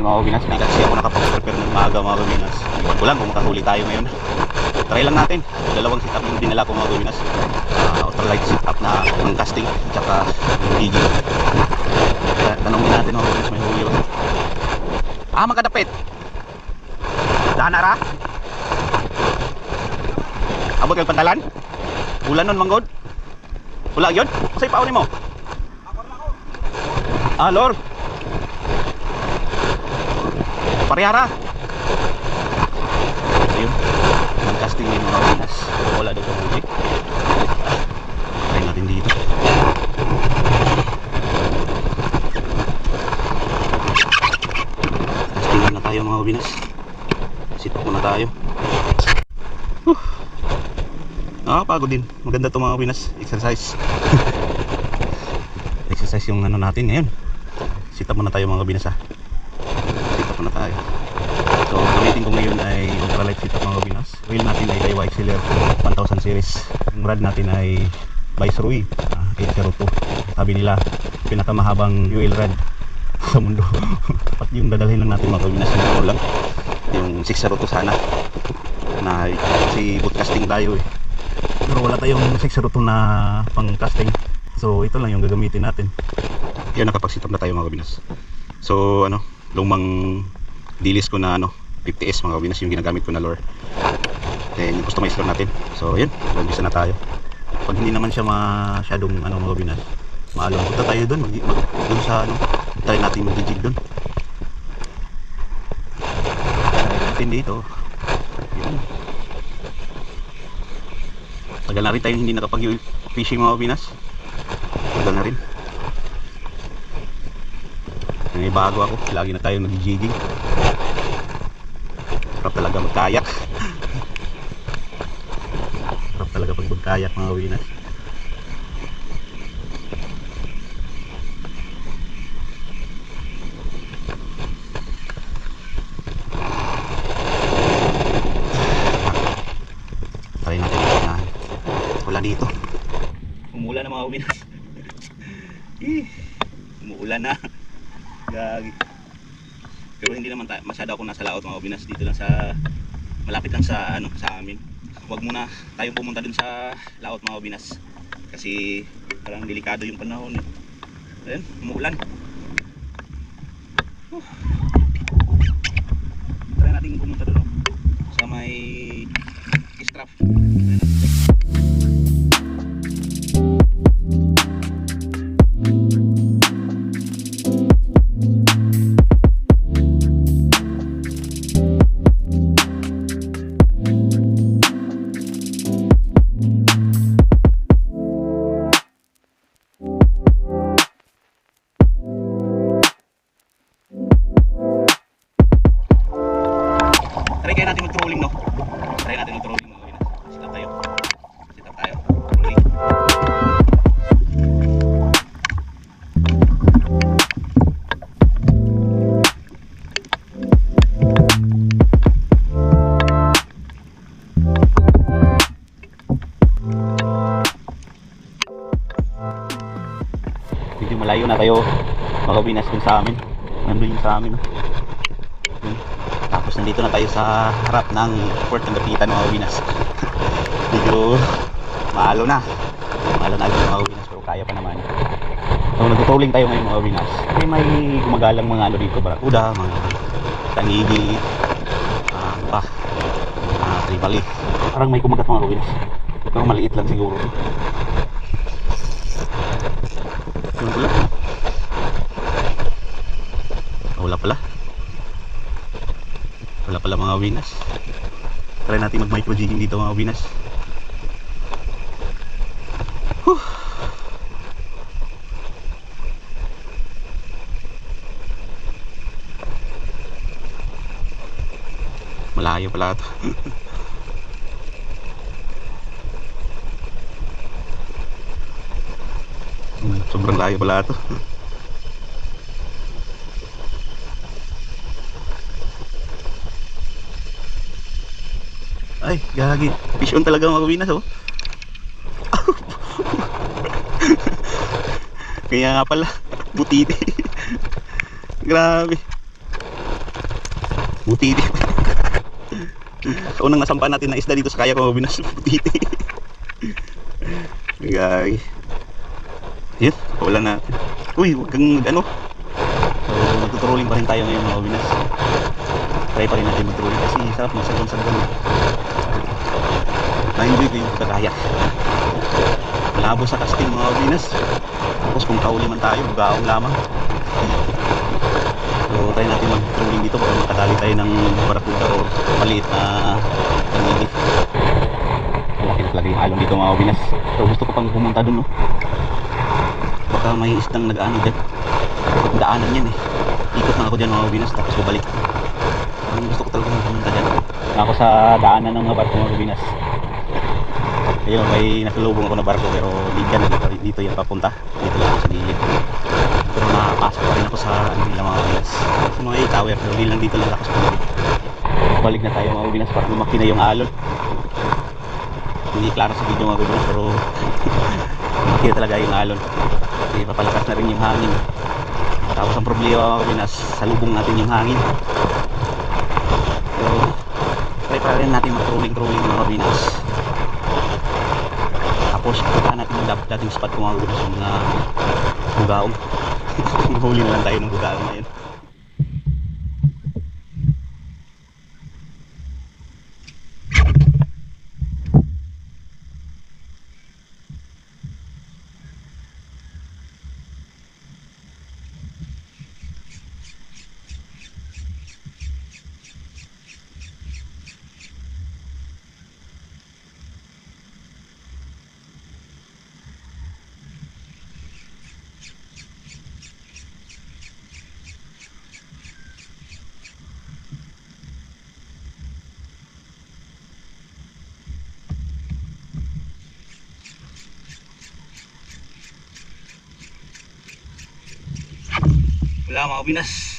ngayon mga kabinas. Hindi kasi ako nakapag-prepare ng maaga mga kabinas. Iwan ko lang kung makahuli tayo ngayon. Try lang natin. Dalawang setup yung dinala ko mga kabinas. Uh, ultralight setup na pang casting tsaka higil. Kaya tanongin natin mga kabinas may huli ba. Ah, magkadapit. Danara? Abot kang pantalan? Ulan nun manggod? Wala yun? Kasi paunin mo? Ah, Lord. Parihara. Ayun. Mag-casting yung mga winas. Wala daw sa huli. Try natin dito. Casting na tayo mga winas. Sit up muna tayo. Huh. Nakakapagod din. Maganda to mga winas. Exercise. Exercise yung ano natin ngayon. Sit up muna tayo mga winas up muna tayo. So, gamitin ko ngayon ay ultralight sit up mga winas. Wheel natin ay Daiwa Exceller 1000 series. Yung rod natin ay Viceroy ah, 802. Sabi nila, pinakamahabang UL rod sa mundo. At yung dadalhin lang natin mga winas yung lang. Yung 602 sana. Na si bootcasting tayo eh. Pero wala tayong 602 na pang casting. So ito lang yung gagamitin natin. Yan nakapag-sit na tayo mga kabinas. So ano, lumang dilis ko na ano, 50S mga kabinas yung ginagamit ko na lure. Then yung customized lure natin. So yun, mag-umpisa na tayo. Pag hindi naman siya masyadong ano mga kabinas, maalon. Punta tayo doon, mag, mag, doon sa ano, try natin doon. Try natin dito. Yun. Tagal na rin tayo hindi nakapag-fishing mga kabinas. Tagal na rin. May bago ako. Lagi na tayo nag-jigging. Talaga magkayak. Sarap talaga pag magkayak mga natin na wala dito. Umulan na mga kabinas. Eh, umuulan na. Gagi. Tayo, masyado ako nasa laot mga kabinas dito lang sa malapit lang sa ano sa amin. Huwag muna tayong pumunta dun sa laot mga kabinas. Kasi parang delikado yung panahon eh. Ayun, umuulan. Huh. Try kaya natin mag-trolling, no? Try natin mag-trolling. Sit up tayo. Sit up tayo. Trolling. Medyo malayo na tayo mga kabinas dun sa amin. Nandun yung sa amin, no? Tapos nandito na tayo sa harap ng Port ng Dapitan mga kabinas. Medyo maalo na. Maalo na agad mga kabinas pero kaya pa naman. So nagtutuling tayo ngayon mga kabinas. May may gumagalang mga ano dito, barakuda, mga tanigi, ah, ano pa, ah, tribali. Parang may kumagat mga kabinas. Pero maliit lang siguro. Yun pala. Ah, Wala pala. Wala pala mga winas. Try natin mag micro jigging dito mga winas. Huh. Malayo pala ito. Hmm, Sobrang layo pala ito. Ay, gagi. Fish on talaga mga kabinas, oh. Kaya nga pala, butiti. Grabe. Butiti. Unang nasampa natin na isda dito sa kaya ko binas butiti. Gay. Yun, wala natin. Uy, wag kang ano. So, magtutrolling pa rin tayo ngayon mga binas. Try pa rin natin mag-trolling kasi sarap magsagon-sagon. Na-enjoy ko yung pagkakaya. Malabo sa casting mga binas. Tapos kung kauli man tayo, bugaong lamang. So, try natin mag-trolling dito para makadali tayo ng barakuda o maliit na pangili. Malaki na talaga yung alon dito mga binas. So, gusto ko pang pumunta dun, no? Baka may isdang nag-ano dyan. Daanan yan eh. Ikot na ako dyan mga binas tapos babalik. Ang gusto ko talaga pumunta dyan. Ako sa daanan ng barko mga binas. Ayun, may nasulubong ako na barko pero di dyan, dito, dito yan papunta. Dito lang ako sa gilid. Pero nakapasok pa rin ako sa nila mga binas. Sa mga tower, pero di lang dito lang ako sa gilid. Balik na tayo mga binas para lumaki na yung alon. Hindi klaro sa video mga binas pero lumaki na talaga yung alon. Kasi papalakas na rin yung hangin. Tapos ang problema mga binas, salubong natin yung hangin. Pa rin natin mag-trolling-trolling mga binas. Tapos, punta natin yung dap- dating spot ko mga gusto sa mga bugaong. Huli na lang tayo ng bugaong ngayon. Wala mga binas.